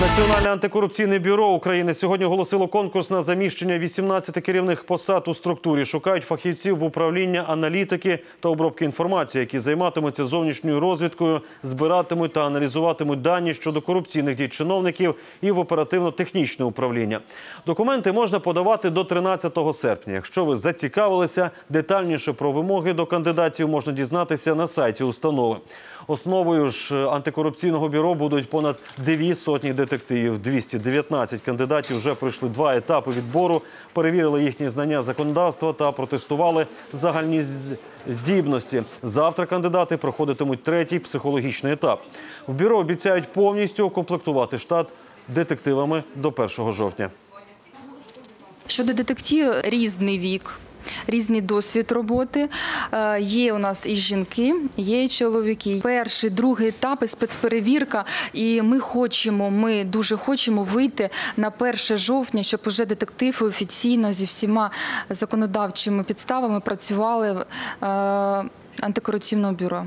Національне антикорупційне бюро України сьогодні оголосило конкурс на заміщення 18 керівних посад у структурі. Шукають фахівців в управління аналітики та обробки інформації, які займатимуться зовнішньою розвідкою, збиратимуть та аналізуватимуть дані щодо корупційних дій чиновників і в оперативно-технічне управління. Документи можна подавати до 13 серпня. Якщо ви зацікавилися, детальніше про вимоги до кандидатів можна дізнатися на сайті установи. Основою ж антикорупційного бюро будуть понад дві сотні детективів. 219 кандидатів вже пройшли два етапи відбору, перевірили їхні знання законодавства та протестували загальні здібності. Завтра кандидати проходитимуть третій психологічний етап. В бюро обіцяють повністю укомплектувати штат детективами до 1 жовтня. Щодо детективів, різний вік. Різний досвід роботи. Е, Є у нас і жінки, є і чоловіки. Перший, другий етап спецперевірка. І ми хочемо, ми дуже хочемо вийти на 1 жовтня, щоб уже детективи офіційно зі всіма законодавчими підставами працювали в антикорупційному антикорупційного бюро.